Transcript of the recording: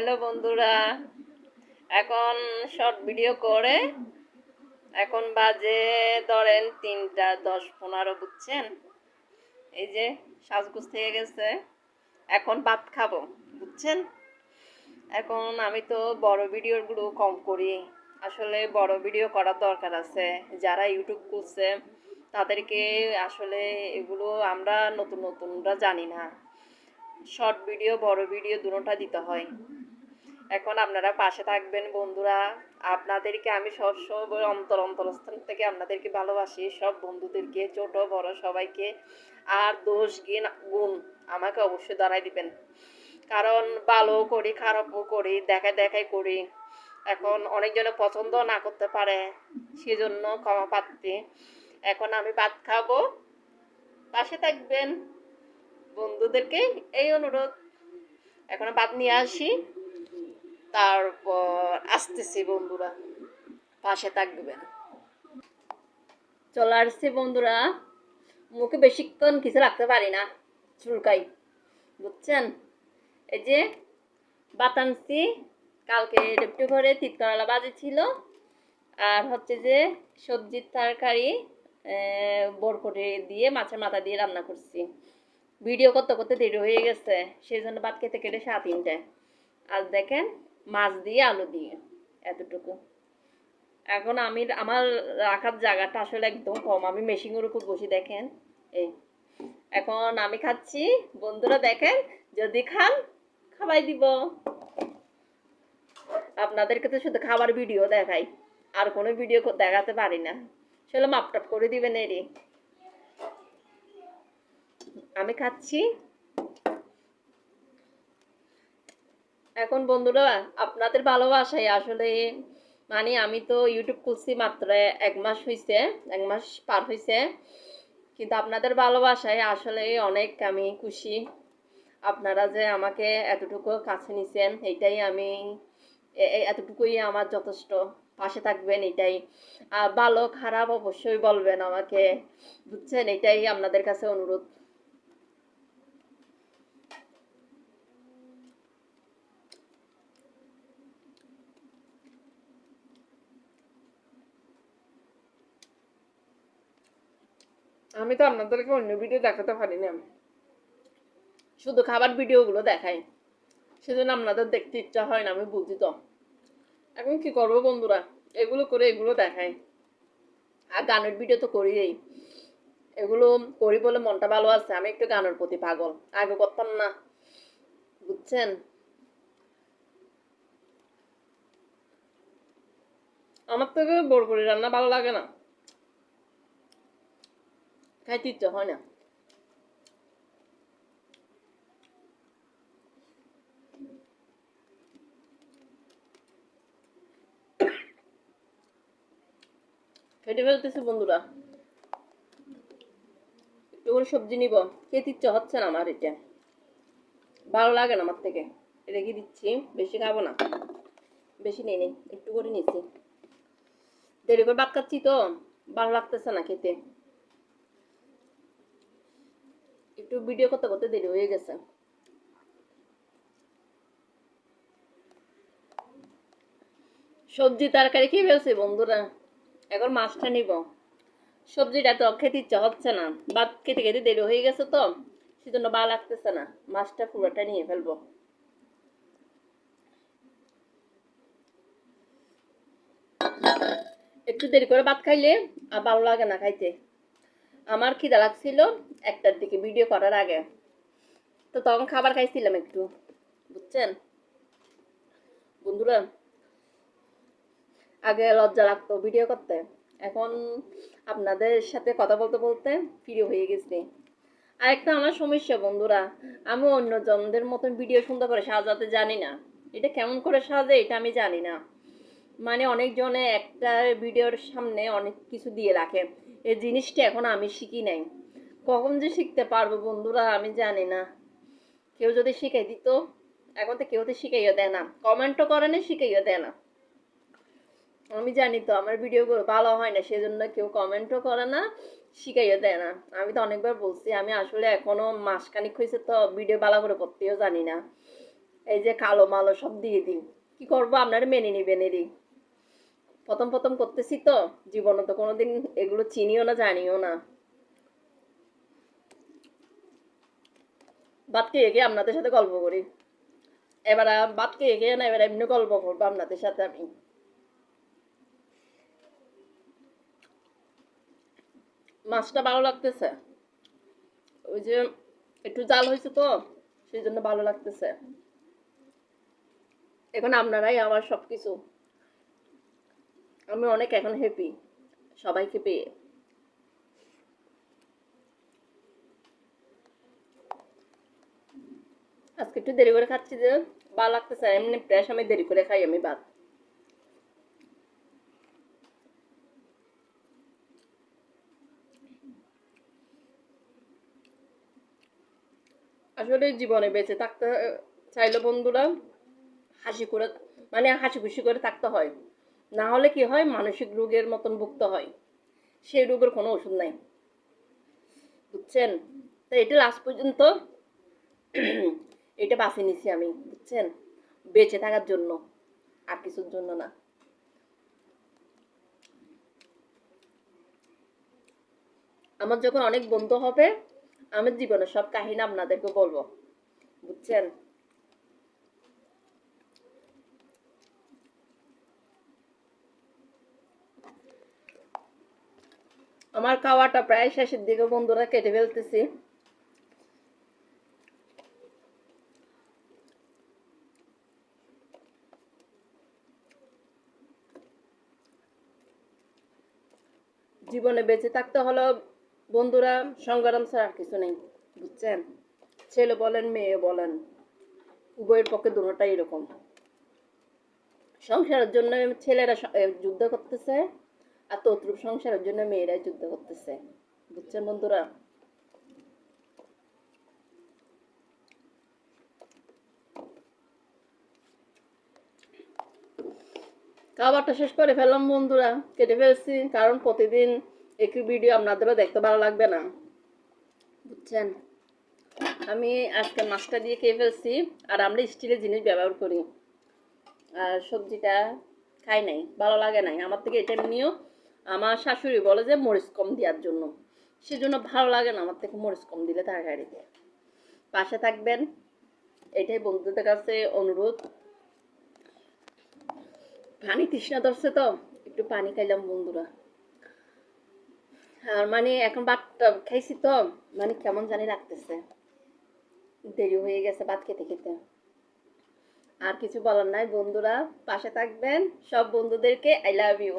Hello বন্ধুরা। এখন short video করে। এখন বাজে ধরেন তিনটা দশ পনেরো, বুঝছেন? এই যে সাজগুজ থেকে গেছে। এখন ভাত খাব, বুঝছেন? এখন আমি তো বড় ভিডিওগুলো কম করি। আসলে বড় ভিডিও করার দরকার আছে। যারা ইউটিউব করছে তাদেরকে আসলে এগুলো আমরা নতুন নতুনরা জানি না। শর্ট ভিডিও বড় ভিডিও দুটোটা দিতে হয়। এখন আপনারা পাশে থাকবেন, বন্ধুরা। আপনাদেরকে আমি সব সবসময় অন্তর অন্তরস্থান থেকে আপনাদেরকে ভালোবাসি, সব বন্ধুদেরকে, ছোট, বড় সবাইকে। আর দোষ গিন গুণ আমাকে অবশ্যই দাঁড়াই দিবেন। কারণ ভালো করি, খারাপও করি দেখা দেখাই করি। এখন অনেকজনে পছন্দ না করতে পারে, সেজন্য ক্ষমা পাত্রী এখন আমি ভাত খাব, পাশে থাকবেন। বন্ধুদেরকে এই অনুরোধ। এখন ভাত নিয়ে আসি। তারপর আসতেছি বন্ধুরা, পাশে থাকবেন চলে আসছি বন্ধুরা, মুখে বেশিক্ষণ কিছু রাখতে পারি না, চুলকাই, বুঝছেন? এই যে বাতানসি কালকে ডেপটি ঘরে তিতকরলা বাজে ছিল আর হচ্ছে যে সবজির তরকারি বরকটে দিয়ে, মাছের মাথা দিয়ে রান্না করছি। ভিডিও করতে করতে দেরি হয়ে গেছে, সেই জন্য ভাত খেতে কেটে সাত তিনটে। আর দেখেন মাছ দিয়ে আলু দিয়ে, এতটুকু। এখন আমি, আমার রাখার জায়গাটা আসলে একদম কম। আমি মেশিনের উপর বসে দেখেন, এই। এখন আমি খাচ্ছি। বন্ধুরা দেখেন, যদি খান খাওয়াই দিব। আপনাদেরকে তো শুধু খাবার ভিডিও দেখাই, আর কোনো ভিডিও দেখাতে পারি না। সেগুলো মাপটাপ করে দিবেন এরই। আমি খাচ্ছি। এখন বন্ধুরা, আপনাদের ভালোবাসায় আসলে মানে আমি তো ইউটিউব খুলছি মাত্র এক মাস হয়েছে এক মাস পার হয়েছে কিন্তু আপনাদের ভালোবাসায় আসলে অনেক আমি খুশি। আপনারা যে আমাকে এতটুকু কাছে নিছেন এইটাই আমি এতটুকুই আমার যথেষ্ট। পাশে থাকবেন, এটাই। ভালো, খারাপ অবশ্যই বলবেন আমাকে। বুঝছেন? এটাই আপনাদের কাছে অনুরোধ। আমি তো আপনাদেরকে অন্য ভিডিও দেখাতে পারি না শুধু খাবার ভিডিওগুলো দেখাই। সেজন্য আপনাদের দেখতে ইচ্ছা হয় না, আমি বুঝি তো। এখন কি করব বন্ধুরা? এগুলো করে এগুলো দেখাই। আর গানের ভিডিও তো করিই এগুলো করি বলে মনটা ভালো আছে, আমি একটু গানের প্রতি পাগল। আগে করতাম না। বুঝছেন? আমার থেকে বড় করে রান্না ভালো লাগে না। খাইতে ইচ্ছা বন্ধুরা একটু করে সবজি নিব খেতে ইচ্ছা হচ্ছে না আমার এটা ভালো লাগে না আমার থেকে রেখে দিচ্ছি বেশি খাব না বেশি নেই নেই একটু করে নিচ্ছি দেরি করে ভাত খাচ্ছি তো ভালো লাগতেছে না খেতে একটু ভিডিও করতে করতে দেরি হয়ে গেছে। সবজি তরকারি খেয়ে ফেলছি বন্ধুরা, এখন মাছটা নিব। সবজিটা তো খেতে ইচ্ছা হচ্ছে না, ভাত খেতে খেতে দেরি হয়ে গেছে তো, সেজন্য ভালো লাগতেছে না, মাছটা পুরোটা নিয়ে ফেলব। একটু দেরি করে ভাত খাইলে আর ভালো লাগে না খাইতে। আমার খিদা লাগছিল একটার দিকে ভিডিও করার আগে। তো তখন খাবার খাইছিলাম একটু, বুঝছেন? বন্ধুরা, আগে লজ্জা লাগতো ভিডিও করতে। এখন আপনাদের সাথে কথা বলতে বলতে প্রিয় হয়ে গেছি। আর একটা আমার সমস্যা বন্ধুরা, আমি অন্য জনদের মতন ভিডিও সুন্দর করে সাজাতে জানি না। এটা কেমন করে সাজে এটা আমি জানি না। মানে অনেকজনে একটা ভিডিওর সামনে অনেক কিছু দিয়ে রাখে। এই জিনিসটা এখন আমি শিখি নাই। কখন যে শিখতে পারব বন্ধুরা আমি জানি না। কেউ যদি শিখাই দিত, এখন তো কেউ তো শিখাইও দেয় না। কমেন্টও করে না, শিখাইও দেয় না। আমি জানি তো, আমার ভিডিওগুলো ভালো হয় না, সেজন্য কেউ কমেন্টও করে না, শিখাইও দেয় না। আমি তো অনেকবার বলছি, আমি আসলে এখনও মাসখানিক হয়েছে তো ভিডিও ভালো করে করতেও জানি না। এই যে কালো মালো সব দিয়ে দিই। কি করব, আপনারা মেনে নিবেন এরই প্রথম প্রথম করতেছি তো, জীবনে তো কোনোদিন এগুলো চিনিও না, জানিও না। বাদ খেয়ে গিয়ে আপনাদের সাথে গল্প করি? এবার বাদ খেয়ে গিয়ে না, এবার এমনি গল্প করব আপনাদের সাথে আমি। মাছটা ভালো লাগতেছে? ওই যে একটু জাল হয়েছে তো, সেই জন্য ভালো লাগতেছে। এখন আপনারাই আমার সব কিছু আমি অনেক এখন হ্যাপি সবাইকে পেয়ে। আজকে একটু দেরি করে খাচ্ছি যে, ভালো লাগতেছে এমনি প্রায় সময় দেরি করে খাই আমি ভাত। আসলে জীবনে বেঁচে থাকতে, চাইলে বন্ধুরা হাসি করে মানে হাসি খুশি করে থাকতে হয়। না হলে কি হয়? মানসিক রোগের মতন ভুগতে হয়। সেই রোগের কোনো ওষুধ নাই। বুঝছেন? তো এটা লাস্ট পর্যন্ত এটা বাঁচিয়ে নিছি আমি, বুঝছেন? বেঁচে থাকার জন্য, আর কিছুর জন্য না। আমার যখন অনেক বন্ধু হবে আমার জীবনের সব কাহিনী আপনাদেরকে বলব, বুঝছেন? আমার খাওয়াটা প্রায় শেষের দিকে, বন্ধুরা কেটে ফেলতেছি। জীবনে বেঁচে থাকতে হলো বন্ধুরা সংগ্রাম ছাড়া কিছু নেই, বুঝছেন? ছেলে বলেন, মেয়ে বলেন, উভয়ের পক্ষে দুটোটাই এরকম। সংসারের জন্য ছেলেরা যুদ্ধ করতেছে। আর তদ্রুপ সংসারের জন্য মেয়েরাই যুদ্ধ করতেছে। বুঝছেন বন্ধুরা? খাবারটা শেষ করে ফেললাম বন্ধুরা, কেটে ফেলছি, কারণ প্রতিদিন একই ভিডিও আপনাদেরও দেখতে ভালো লাগবে না। বুঝছেন? আমি আজকে মাছটা দিয়ে খেয়ে ফেলছি, আর আমরা স্টিলের জিনিস ব্যবহার করি। আর সবজিটা খাই নাই, ভালো লাগে নাই। আমার থেকে এটা নিয়েও আমার শাশুড়ি বলে যে মরিচ কম দেওয়ার জন্য। সেজন্য ভালো লাগে না আমার থেকে মরিচ কম দিলে তরকারিতে পাশে থাকবেন। এটাই বন্ধুদের কাছে অনুরোধ। পানি তৃষ্ণা ধরছে তো, একটু পানি খাইলাম বন্ধুরা। আর মানে এখন ভাতটা খাইছি তো মানে কেমন জানি লাগতেছে। দেরি হয়ে গেছে ভাত খেতে খেতে। আর কিছু বলার নাই বন্ধুরা, পাশে থাকবেন। সব বন্ধুদেরকে আই লাভ ইউ